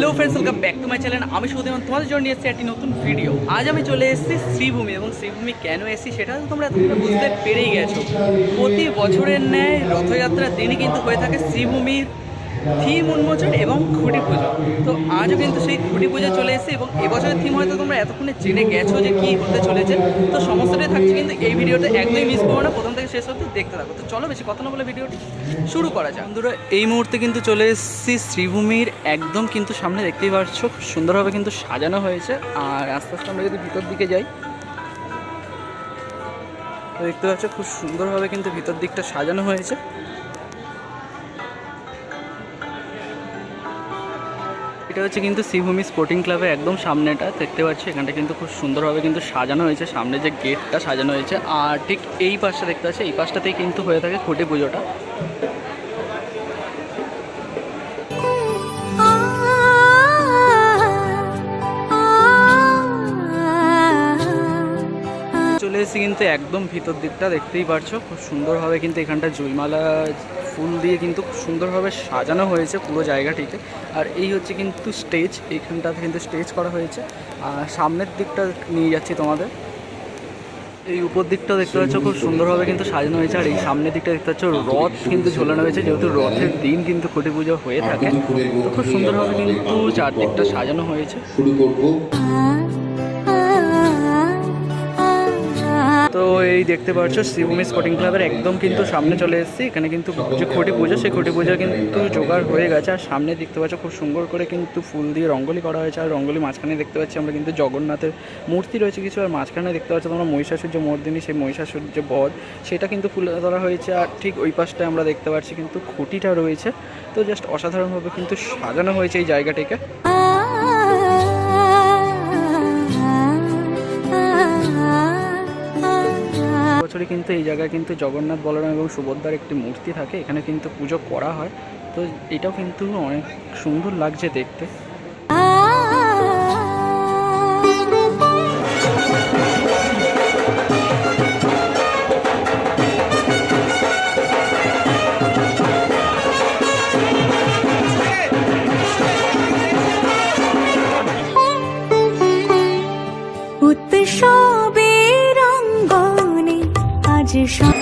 Hello friends welcome back to my channel আমি সুদেমান তোমাদের জন্য এসেছি একটি নতুন ভিডিও আজ আমি চলে এসেছি শ্রীভূমি এবং শ্রীভূমি কেন এসেছি সেটা তোমরা বুঝতে পেরেই গেছো। প্রতি বছরের ন্যায় রথযাত্রার দিনই কিন্তু হয়ে থাকে শ্রীভূমির থিম উন্মোচন এবং খুঁটি পুজো। তো আজও কিন্তু সেই খুঁটি পুজো চলে এসেছে এবং এবছরের থিম হয়তো তোমরা এতক্ষণে জেনে গেছো যে কী হতে চলেছে। তো সমস্তটাই থাকছে কিন্তু এই ভিডিওটা একদমই মিস করব না। প্রথম থেকে শেষ অবধি দেখতে থাকো। তো চলো বেশি কথা না বলে ভিডিওটি শুরু করা যাক। বন্ধুরা, এই মুহূর্তে কিন্তু চলে এসেছি শ্রীভূমির একদম কিন্তু সামনে দেখতেই পাচ্ছ। খুব সুন্দরভাবে কিন্তু সাজানো হয়েছে। আর আস্তে আস্তে আমরা যদি ভিতর দিকে যাই, তো দেখতে পাচ্ছ খুব সুন্দরভাবে কিন্তু ভিতর দিকটা সাজানো হয়েছে। এটা হচ্ছে কিন্তু শিবভূমি স্পোর্টিং ক্লাবের একদম সামনেটা, দেখতে পাচ্ছি? এখানটা কিন্তু খুব সুন্দরভাবে কিন্তু সাজানো হয়েছে, সামনে যে গেটটা সাজানো হয়েছে। আর ঠিক এই পাশটা দেখতে পাচ্ছি? এই পাশটাতেই কিন্তু হয়ে থাকে খুঁটি পুজোটা। এসেছি কিন্তু একদম ভিতর দিকটা দেখতেই পারছ। খুব সুন্দরভাবে কিন্তু এখানটা জুইমালা ফুল দিয়ে কিন্তু খুব সুন্দরভাবে সাজানো হয়েছে পুরো জায়গাটিতে। আর এই হচ্ছে কিন্তু স্টেজ এইখানটাতে কিন্তু স্টেজ করা হয়েছে। আর সামনের দিকটা নিয়ে যাচ্ছি তোমাদের। এই উপর দিকটা দেখতে পাচ্ছ খুব সুন্দরভাবে কিন্তু সাজানো হয়েছে। আর এই সামনের দিকটা দেখতে পাচ্ছ রথ কিন্তু ঝোলানো হয়েছে যেহেতু রথের দিন কিন্তু খুঁটি পুজো হয়ে থাকে। তো খুব সুন্দরভাবে কিন্তু চারদিকটা সাজানো হয়েছে। শুরু করব। তো এই দেখতে পাচ্ছ শিবভূমি স্পোর্টিং ক্লাবের একদম কিন্তু সামনে চলে এসেছি। এখানে কিন্তু যে খুঁটি পুজো, সেই খুঁটি পুজো কিন্তু জোগাড় হয়ে গেছে। আর সামনে দেখতে পাচ্ছ খুব সুন্দর করে কিন্তু ফুল দিয়ে রঙ্গোলি করা হয়েছে। আর রঙ্গোলি মাঝখানে দেখতে পাচ্ছি আমরা কিন্তু জগন্নাথের মূর্তি রয়েছে কিছু। আর মাঝখানে দেখতে পাচ্ছ তোমরা মহিষাসুর যে মর্দিনী, সেই মহিষাসুর যে বধ, সেটা কিন্তু ফুলে ধরা হয়েছে। আর ঠিক ওই পাশটায় আমরা দেখতে পাচ্ছি কিন্তু খুঁটিটা রয়েছে। তো জাস্ট অসাধারণভাবে কিন্তু সাজানো হয়েছে এই জায়গাটিকে। বছরই কিন্তু এই জায়গায় কিন্তু জগন্নাথ বলরাম এবং সুভদ্রার একটি মূর্তি থাকে। এখানে কিন্তু পুজো করা হয়। তো এটাও কিন্তু অনেক সুন্দর লাগছে দেখতে। আজ সব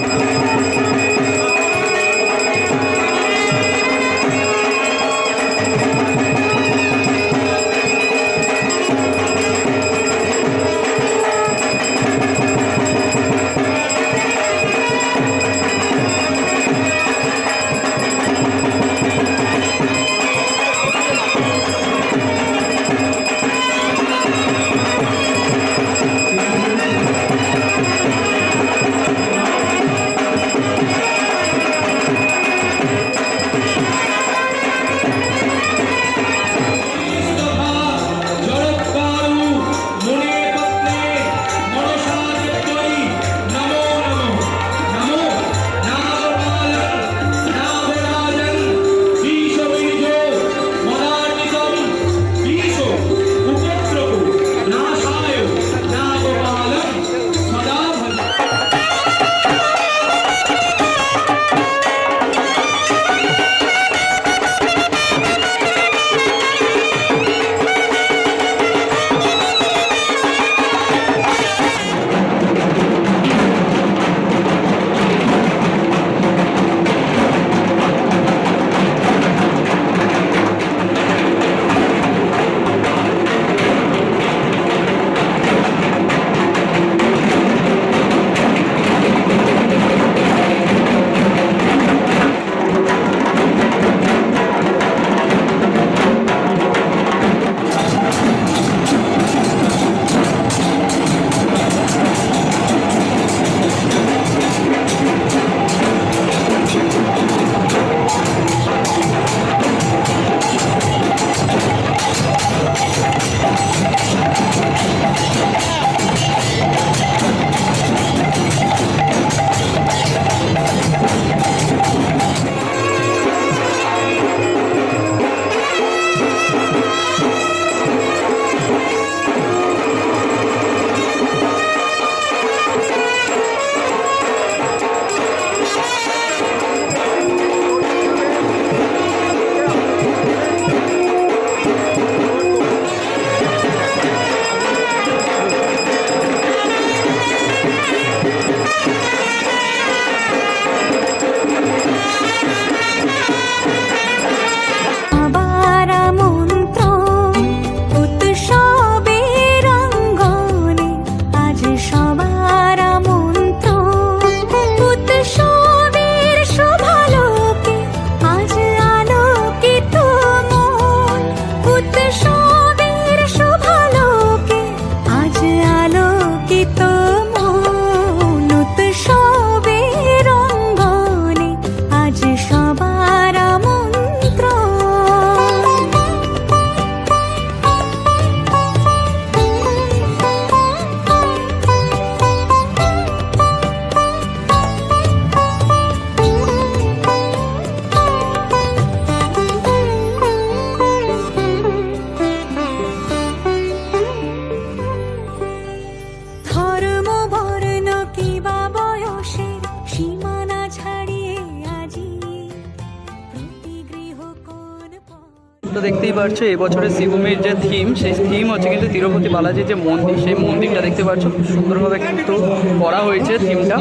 তো দেখতেই পাচ্ছ এবছরের শিবভূমির যে থিম সেই থিম হচ্ছে কিন্তু তিরুপতি বালাজির যে মন্দির, সেই মন্দিরটা দেখতে পাচ্ছ খুব সুন্দরভাবে কিন্তু করা হয়েছে থিমটা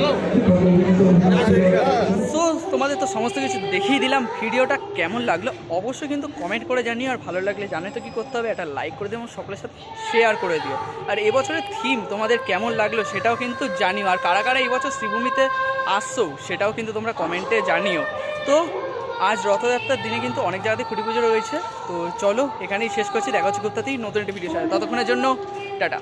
সো তোমাদের তো সমস্ত কিছু দেখিয়ে দিলাম, ভিডিওটা কেমন লাগল অবশ্যই কিন্তু কমেন্ট করে জানিও, আর ভালো লাগলে জানে তো কি করতে হবে, একটা লাইক করে দিও এবং সকলের সাথে শেয়ার করে দিও। আর এবছরের থিম তোমাদের কেমন লাগল সেটাও কিন্তু জানিও, আর কারা কারা এবছর শ্রীভূমিতে আসছো সেটাও কিন্তু তোমরা কমেন্টে জানিও। তো আজ রথযাত্রার দিনে কিন্তু অনেক জায়গাতে খুঁটি পুজো রয়েছে। তো চলো এখানেই শেষ করছি। দেখা হচ্ছে গুপ্তাতেই নতুন একটি ভিডিও ততক্ষণের জন্য, টাটা।